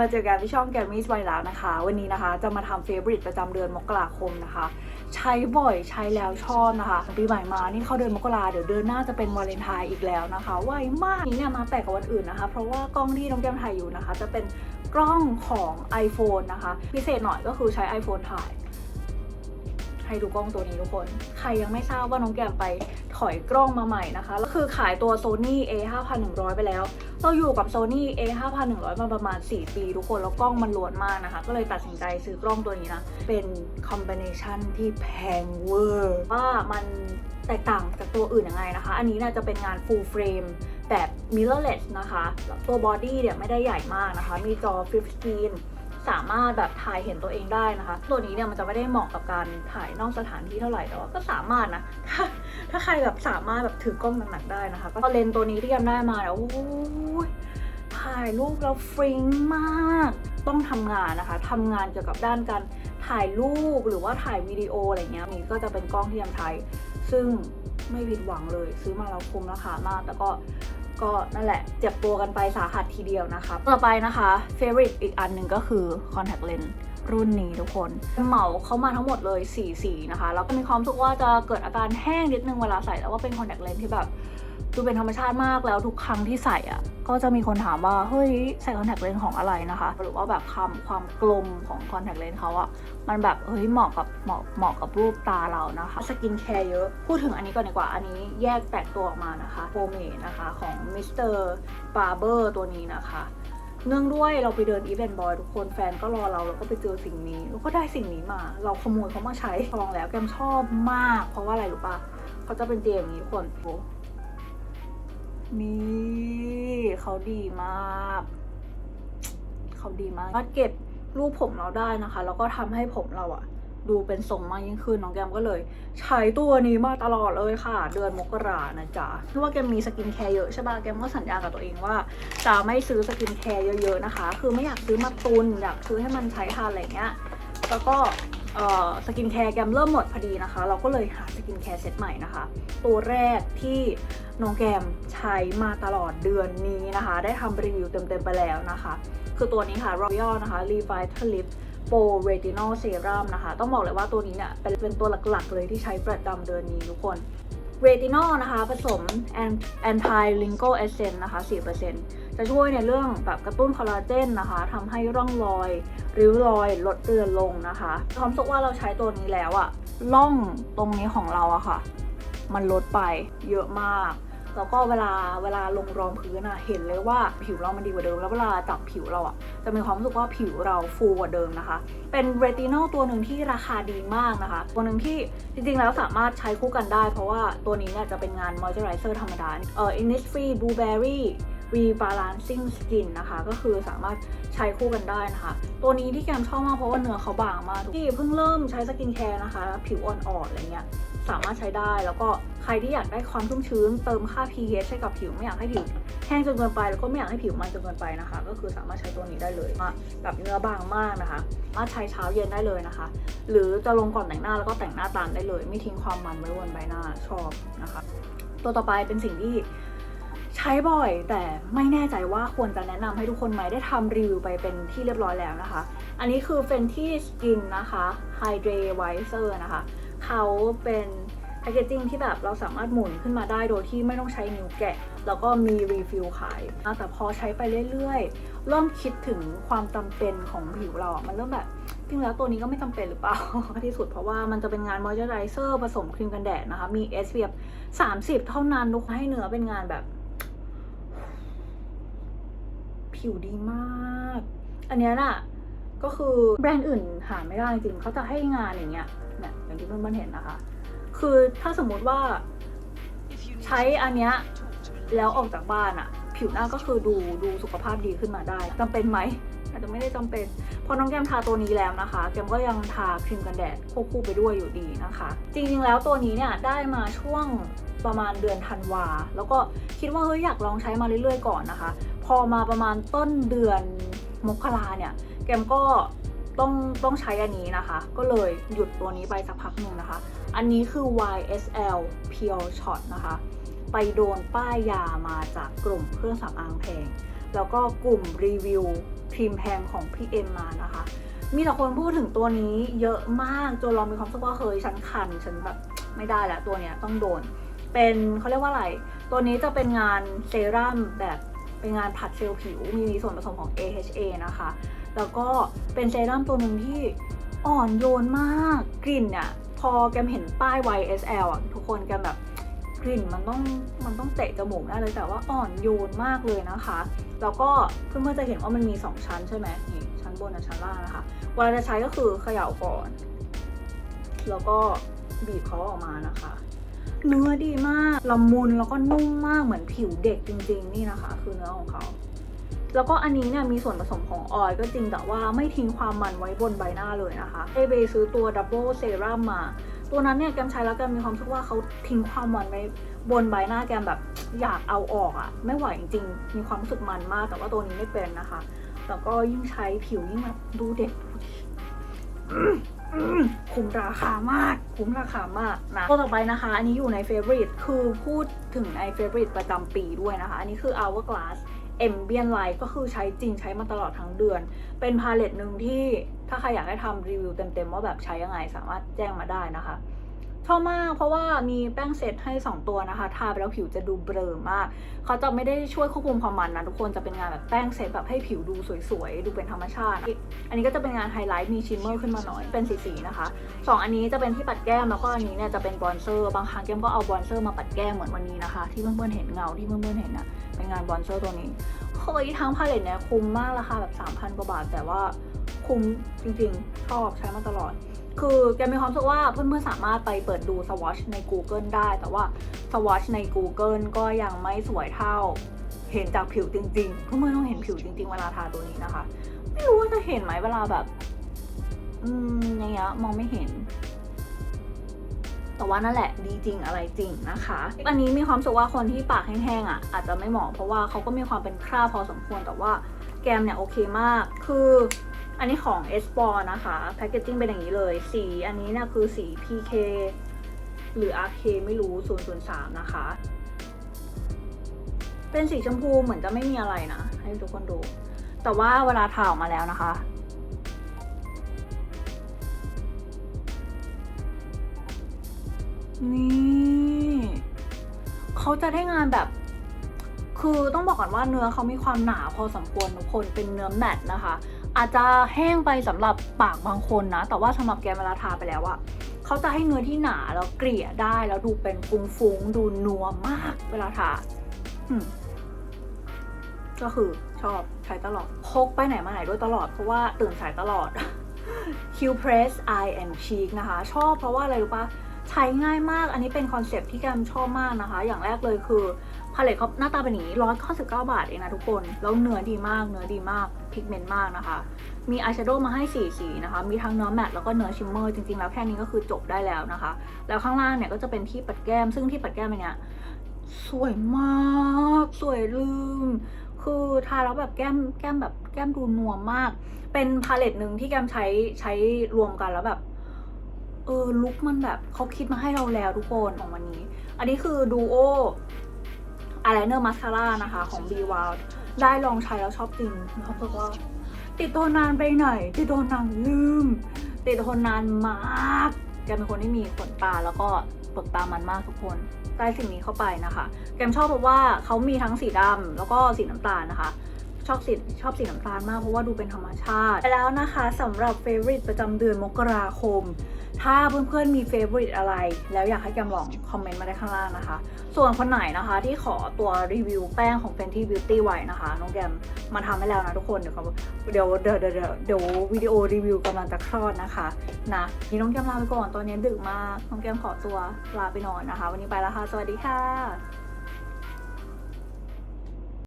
มาเจอกันที่ช่องแกรมมี่ไวแล้วนะคะ วันนี้นะคะจะมาทำเฟเวอริตประจำเดือนมกราคมนะคะ ใช้บ่อยใช้แล้วชอบนะคะปีใหม่มานี่เข้าเดือนมกราเดี๋ยวเดือนหน้าจะเป็นวาเลนไทน์อีกแล้วนะคะไวมากนี่เนี่ยมาแปลกกับวันอื่นนะคะ เพราะว่ากล้องที่น้องแก้มถ่ายอยู่นะคะ จะเป็นกล้องของ iPhone นะคะ พิเศษหน่อยก็คือใช้ iPhone ถ่าย ให้ดูกล้องตัวนี้ทุกคน ใครยังไม่ทราบว่าน้องแก้มไปถอยกล้องมาใหม่นะคะแล้วคือขายตัว Sony A 5100ไปแล้ว เราอยู่กับ Sony A 5100มาประมาณ 4 ปีทุกคนแล้วกล้องมันล้วนมากนะคะ ก็เลยตัดสินใจซื้อกล้องตัวนี้นะ เป็นคอมบิเนชันที่แพงเวอร์ว่ามันแตกต่างจากตัวอื่นยังไงนะคะ อันนี้เนี่ยจะเป็นงาน full frame แบบ mirrorless นะคะ ตัวบอดี้เนี่ยไม่ได้ใหญ่มากนะคะ มีจอ flip screen สามารถแบบถ่ายเห็นตัวเองได้นะคะ ตัวนี้เนี่ยมันจะไม่ได้เหมาะกับการถ่ายนอกสถานที่เท่าไหร่แต่ว่าก็สามารถนะถ้าถ้าใครแบบสามารถแบบถือกล้องหนักๆได้นะคะ ก็เลนตัวนี้ที่ยังได้มาเนี่ยโอ้ยถ่ายรูปแล้วฟริ้งมาก ต้องทำงานนะคะทำงานเกี่ยวกับด้านการถ่ายรูปหรือว่าถ่ายวิดีโออะไรเงี้ยนี่ก็จะเป็นกล้องที่ยังใช้ซึ่งไม่ผิดหวังเลย ซื้อมาแล้วคุ้มราคามากแต่ก็ ก็นั่นแหละ เจ็บตัวกันไปสาหัสทีเดียวนะคะต่อไปนะคะ favorite อีกอันหนึ่งก็คือ contact lens รุ่นนี้ทุกคนเหมาเขามาทั้งหมดเลย4สีนะคะ แล้วก็มีความรู้สึกว่าจะเกิดอาการแห้งนิดนึงเวลาใส่ แล้วว่าเป็นคอนแทคเลนส์ที่แบบ ดูเป็นธรรมชาติมากแล้วทุกครั้งที่ใส่อะ ก็จะมีคนถามว่า เฮ้ย ใส่คอนแทคเลนส์ของอะไรนะคะ หรือว่าแบบคำความกลมของคอนแทคเลนส์เขาอะ มันแบบ เฮ้ย เหมาะกับเหมาะเหมาะกับรูปตาเรานะคะ สกินแคร์เยอะ พูดถึงอันนี้ก่อนดีกว่า อันนี้แยกแตกตัวออกมานะคะโฟเมนะคะของมิสเตอร์บาร์เบอร์ตัวนี้นะคะเนื่องด้วยเราไปเดินอีเวนต์บอยทุกคนแฟนก็รอเราแล้วก็ไปเจอสิ่งนี้แล้วก็ได้สิ่งนี้มา เราขโมยเขามาใช้ลองแล้วแกมชอบมาก เพราะว่าอะไรรู้ปะเขาจะเป็นเจมอย่างนี้ทุกคนโอ้ นี่เขาดีมาก เขาดีมากก็เก็บรูปผมเราได้นะคะ แล้วก็ทำให้ผมเราอะดูเป็นทรงมากยิ่งขึ้นน้องแกมก็เลย ใช้ตัวนี้มาตลอดเลยค่ะ เดือนมกรานะจ๊ะเพราะว่าแกมมีสกินแคร์เยอะใช่ป่ะแกมก็สัญญากับตัวเองว่าจะไม่ซื้อสกินแคร์เยอะๆนะคะ คือไม่อยากซื้อมาตุนอยากซื้อให้มันใช้ทานอะไรเงี้ย แล้วก็ สกินแคร์แกมเริ่มหมดพอดีนะคะ เราก็เลยหาสกินแคร์เซตใหม่นะคะ ตัวแรกที่น้องแกมใช้มาตลอดเดือนนี้นะคะ ได้ทำรีวิวเต็มๆไปแล้วนะคะ คือตัวนี้ค่ะ Royal นะคะ Revitalift Pro Retinol Serum นะคะ ต้องบอกเลยว่าตัวนี้เนี่ยเป็นเป็นตัวหลักๆเลยที่ใช้ประจำเดือนนี้ทุกคน เรตินอลนะคะ ผสม Anti Wrinkle Essence นะคะ 4%จะช่วยในเรื่องแบบกระตุ้นคอลลาเจนนะคะทำให้ร่องรอย ริ้วรอย ลดเตือนลงนะคะความสุขว่าเราใช้ตัวนี้แล้วอะร่องตรงนี้ของเราอะค่ะ มันลดไปเยอะมาก แล้วก็เวลาเวลาลงรองพื้นอะเห็นเลยว่าผิวเรามันดีกว่าเดิม แล้วเวลาจับผิวเราอะจะมีความรู้สึกว่าผิวเราฟูกว่าเดิมนะคะ เป็นเรตินอลตัวหนึ่งที่ราคาดีมากนะคะ ตัวหนึ่งที่จริงๆ แล้วสามารถใช้คู่กันได้ เพราะว่าตัวนี้เนี่ยจะเป็นงานมอยเจอไรเซอร์ธรรมดาเอ่อ Innisfree Blueberry Rebalancing Skin นะคะ ก็คือสามารถใช้คู่กันได้นะคะ ตัวนี้ที่แกมชอบมากเพราะว่าเนื้อเขาบางมากที่เพิ่งเริ่มใช้สกินแคร์นะคะ ผิวอ่อนๆอะไรเงี้ย สามารถใช้ได้ แล้วก็ใครที่อยากได้ความชุ่มชื้น เติมค่า pH ให้กับผิวไม่อยากให้ผิวแห้งจนเกินไปแล้วก็ไม่อยากให้ผิวมันจนเกินไปนะคะ ก็คือสามารถใช้ตัวนี้ได้เลยมาแบบเนื้อบางมากนะคะสามารถใช้เช้าเย็นได้เลยนะคะ หรือจะลงก่อนแต่งหน้าแล้วก็แต่งหน้าตามได้เลย ไม่ทิ้งความมันไว้บนใบหน้าชอบนะคะ ตัวต่อไปเป็นสิ่งที่ใช้บ่อยแต่ไม่แน่ใจว่าควรจะแนะนำให้ทุกคนไหมได้ทำรีวิวไปเป็นที่เรียบร้อยแล้วนะคะ อันนี้คือ Fenty Skin นนะคะ Hydra-Wiser นะคะ เขาเป็นแพคเกจจิ้งที่แบบเราสามารถหมุนขึ้นมาได้โดยที่ไม่ต้องใช้นิ้วแกะ แล้วก็มีรีฟิลขาย แต่พอใช้ไปเรื่อยๆ เริ่มคิดถึงความจำเป็นของผิวเราอะมันเริ่มแบบจริงแล้วตัวนี้ก็ไม่จำเป็นหรือเปล่า ที่สุดเพราะว่ามันจะเป็นงานมอยเจอร์ไรเซอร์ผสมครีมกันแดดนะคะ มี SPF 30 เท่านั้นทุกให้เนื้อเป็นงานแบบ ผิวดีมาก อันนี้ยน่ะ ก็คือแบรนด์อื่นหาไม่ได้จริงเขาจะให้งานอย่างเงี้ยเนี่ยอย่างที่เพื่อนๆเห็นนะคะ คือถ้าสมมุติว่าใช้อันเนี้ยแล้วออกจากบ้านอะผิวหน้าก็คือดูดูสุขภาพดีขึ้นมาได้จำเป็นไหมอาจจะไม่ได้จำเป็นเพราะน้องแกมทาตัวนี้แล้วนะคะ แกมก็ยังทาครีมกันแดดควบคู่ไปด้วยอยู่ดีนะคะ จริงๆแล้วตัวนี้เนี่ยได้มาช่วงประมาณเดือนธันวา แล้วก็คิดว่าเฮ้ยอยากลองใช้มาเรื่อยๆก่อนนะคะ อมาประมาณต้นเดือนมกราเนี่ยแกมก็ต้องต้องใช้อันนี้นะคะ ก็เลยหยุดตัวนี้ไปสักพักหนึ่งนะคะ อันนี้คือ YSL Pure Shot นะคะ ไปโดนป้ายยามาจากกลุ่มเครื่องสำอางแพง แล้วก็กลุ่มรีวิวพรีมแพงของพี่เอ็มมานะคะ มีแต่คนพูดถึงตัวนี้เยอะมากจนเรามีความรู้สึกว่าเฮ้ยฉันคันฉันแบบไม่ได้แล้วตัวเนี้ยต้องโดน เป็นเขาเรียกว่าอะไร ตัวนี้จะเป็นงานเซรั่มแบบ เป็นงานผัดเซลล์ผิว มีส่วนผสมของ AHA นะคะ แล้วก็เป็นเซรั่มตัวหนึ่งที่อ่อนโยนมาก กลิ่นเนี่ยพอแกมเห็นป้าย YSL อะทุกคนแกมแบบกลิ่นมันต้องมันต้องเตะจมูกได้เลยแต่ว่าอ่อนโยนมากเลยนะคะ แล้วก็เพื่อนๆจะเห็นว่ามันมี 2 ชั้นใช่ไหมนี่ชั้นบนกับชั้นล่างนะคะเวลาจะใช้ก็คือเขย่าก่อน แล้วก็บีบเขาออกมานะคะ เนื้อดีมากละมุนแล้วก็นุ่มมากเหมือนผิวเด็กจริง ๆ นี่นะคะ คือเนื้อของเขา แล้วก็อันนี้เนี่ยมีส่วนผสมของออยล์ก็จริงแต่ว่าไม่ทิ้งความมันไว้บนใบหน้าเลยนะคะเอเบซื้อตัวดับเบิลเซรั่มมา ตัวนั้นเนี่ยแกมใช้แล้วแกมมีความรู้สึกว่าเขาทิ้งความมันไว้บนใบหน้าแกมแบบอยากเอาออกอะไม่ไหวจริงๆ มีความรู้สึกมันมาก แต่ว่าตัวนี้ไม่เป็นนะคะ แล้วก็ยิ่งใช้ผิวยิ่งแบบดูเด็ก คุ้มราคามาก คุ้มราคามากนะตัวต่อไปนะคะ อันนี้อยู่ในเฟ v o r i t e คือพูดถึงในเฟ v o r i t e ประจำปีด้วยนะคะ อันนี้คือ Hourglass a m b i e n t Light ก็คือใช้จริงใช้มาตลอดทั้งเดือน เป็นพาเลตหนึ่งที่ถ้าใครอยากให้ทำรีวิวเต็มๆว่าแบบใช้ยังไงสามารถแจ้งมาได้นะคะ ชอบมากเพราะว่ามีแป้งเซตให้ 2 ตัวนะคะ ทาไปแล้วผิวจะดูเบลอมาก เขาจะไม่ได้ช่วยควบคุมความมันนะทุกคนจะเป็นงานแบบแป้งเซตแบบให้ผิวดูสวยๆ ดูเป็นธรรมชาติ อันนี้ก็จะเป็นงานไฮไลท์มีชิมเมอร์ขึ้นมาหน่อย เป็นสีๆนะคะสองอันนี้จะเป็นที่ปัดแก้มแล้วก็อันนี้เนี่ยจะเป็นบอนเซอร์บางครั้งแก้มก็เอาบอนเซอร์มาปัดแก้มเหมือนวันนี้นะคะ ที่เพื่อนๆเห็นเงาที่เพื่อนๆเห็นนะเป็นงานบอนเซอร์ตัวนี้เฮ้ยทั้งพาเลตเนี่ยคุ้มมากราคาแบบ3,000กว่าบาท แต่ว่าคุ้มจริงๆชอบใช้มาตลอด คือแกมีความรู้สึกว่าเพื่อนๆสามารถไปเปิดดู swatch ใน Google ได้ แต่ว่า swatch ใน Google ก็ยังไม่สวยเท่าเห็นจากผิวจริงๆเพื่อนๆต้องเห็นผิวจริง ๆ เวลาทาตัวนี้นะคะ ไม่รู้ว่าจะเห็นไหมเวลาแบบ อืมอย่างเงี้ยมองไม่เห็นแต่ว่านั่นแหละดีจริงอะไรจริงนะคะ อันนี้มีความสึกว่าคนที่ปากแห้งๆอะอาจจะไม่เหมาะเพราะว่าเขาก็มีความเป็นคราบพอสมควรแต่ว่าแกมเนี่ยโอเคมาก คือ อันนี้ของ s p o r นะคะแพคเกจจิ้งเป็นอย่างนี้เลย สีอันนี้เนี่ยคือสี PK หรือ RK ไม่รู้ 003 นะคะ เป็นสีชมพูเหมือนจะไม่มีอะไรนะ ให้ทุกคนดู แต่ว่าเวลาทาออกมาแล้วนะคะ นี่เขาจะได้งานแบบคือต้องบอกก่อนว่าเนื้อเขามีความหนาพอสมควรทุกคนเป็นเนื้อแมตต์นะคะ อาจจะแห้งไปสำหรับปากบางคนนะ แต่ว่าสำหรับแกมเวลาทาไปแล้วอะเขาจะให้เนื้อที่หนาแล้วเกลี่ยได้แล้วดูเป็นฟุ้งๆดูนัวมากเวลาทาก็คือชอบใช้ตลอดพกไปไหนมาไหนด้วยตลอดเพราะว่าตื่นสายตลอด Q Press Eye and Cheek นะคะ ชอบเพราะว่าอะไรรู้ปะใช้ง่ายมากอันนี้เป็นคอนเซปที่แกมชอบมากนะคะ อย่างแรกเลยคือ พาเลตเขาหน้าตาเป็นอย่างนี้ร้อยเก้าสิบเก้าบาทเองนะทุกคน แล้วเนื้อดีมาก เนื้อดีมาก พิกเมนต์มากนะคะ มีอายแชโดว์มาให้สีสีนะคะ มีทั้งเนื้อแมตต์แล้วก็เนื้อชิมเมอร์ จริงๆ แล้วแค่นี้ก็คือจบได้แล้วนะคะ แล้วข้างล่างเนี่ยก็จะเป็นที่ปัดแก้ม ซึ่งที่ปัดแก้มอันเนี้ยสวยมาก สวยลืม คือทาแล้วแบบแก้มแก้มแบบแก้มดูนัวมาก เป็นพาเลตหนึ่งที่แก้มใช้ใช้รวมกันแล้วแบบเออลุคมันแบบเขาคิดมาให้เราแล้วทุกคนของวันนี้ อันนี้คือดูโอายไลเนอร์มาสคาร่านะคะของ B w o w ได้ลองใช้แล้วชอบจริงเขาบอกว่า ติดทนนานไปไหน ติดทนนานลืม ติดทนนานมากแกเป็นคนที่มีขนตาแล้วก็เปลือกตามันมากทุกคนได้สิ่งนี้เข้าไปนะคะ แกมชอบเพราะว่าเขามีทั้งสีดำแล้วก็สีน้ำตาลนะคะ ชอบสีชอบสีน้ำตาลมากเพราะว่าดูเป็นธรรมชาติ แล้วนะคะสำหรับเฟ v o r i t e ประจำเดือนมกราคม ถ้าเพื่อนๆมีเฟ v o r i t e อะไร แล้วอยากให้แกมลองคอมเมนต์มาได้ข้างล่างนะคะ ส่วนคนไหนนะคะที่ขอตัวรีวิวแป้งของ Fenty Beauty ไว้นะคะ น้องแกมมาทำให้แล้วนะทุกคนเดี๋ยวเขาเดี๋ยวเดี๋ยวเดี๋ยวเดี๋ยวเดี๋ยววิดีโอรีวิวกำลังจะคลอดนะคะนะนี่น้องแกมลาไปก่อนตอนนี้ดึกมากน้องแกมขอตัวลาไปนอนนะคะ วันนี้ไปแล้วค่ะสวัสดีค่ะ